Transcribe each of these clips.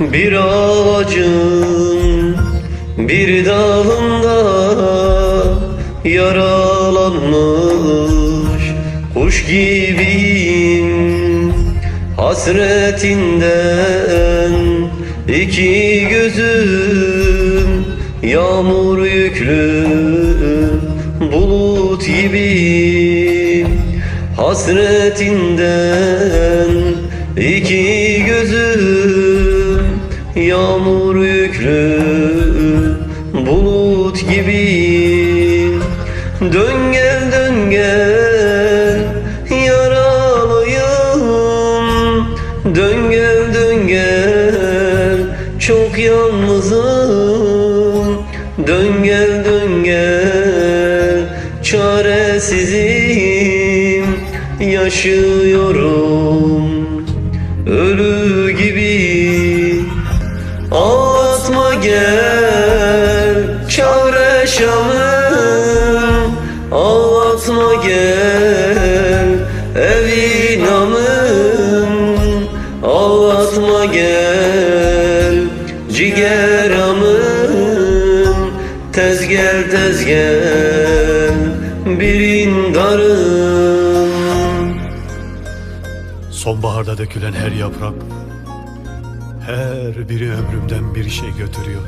Bir ağacın bir dalında yaralanmış kuş gibiyim. Hasretinden iki gözüm yağmur yüklü bulut gibiyim. Hasretinden iki gözüm Yağmur yüklü bulut gibiyim Dön gel dön gel yaralıyım. Dön gel dön gel çok yalnızım. Dön gel dön gel çaresizim. Yaşıyorum çare şamım Ağlatma gel evi namım Ağlatma gel cigeramım Tez gel tez gel birin darım Sonbaharda dökülen her yaprak Her biri ömrümden bir şey götürüyor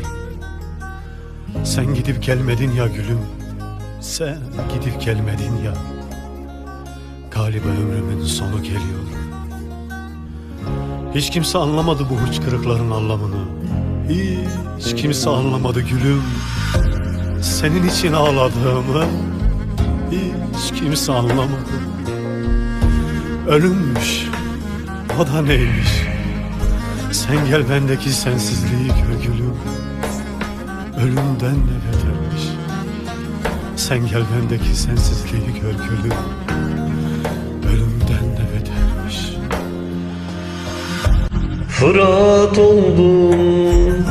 Sen gidip gelmedin ya gülüm. Sen gidip gelmedin ya. Galiba ömrümün sonu geliyor. Hiç kimse anlamadı bu hıçkırıkların anlamını. Hiç kimse anlamadı gülüm. Senin için ağladığımı Hiç kimse anlamadı. Ölümmüş O da neymiş? Sen gel bendeki sensizliği gör gülüm Ölümden ne betermiş Sen gel bendeki sensizliği gör gülüm. Ölümden ne betermiş Fırat oldum,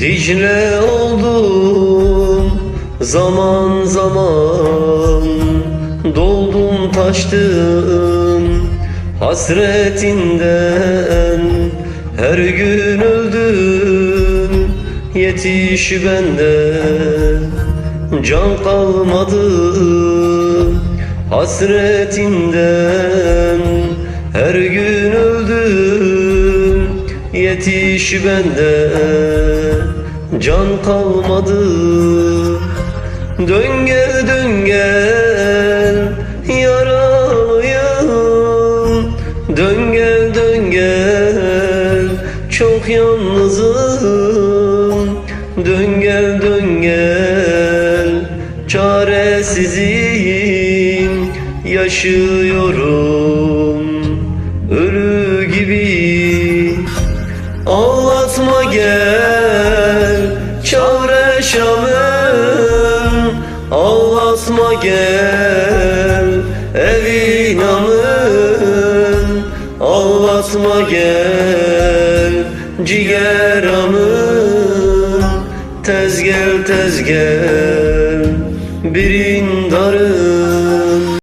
Dicle oldum. Zaman zaman doldum taştım Hasretinden. Her gün öldüm Yetiş bende. Can kalmadı Hasretinden her gün öldüm Yetiş bende. Can kalmadı Dön gel dön gel yaralıyım. Dön gel dön gel çok yalnızım çaresizim Yaşıyorum. Ölü gibi. Ağlatma gel çare şamım Ağlatma gel evi namım Ağlatma gel cigeramım Tez gel tez gel birin darı.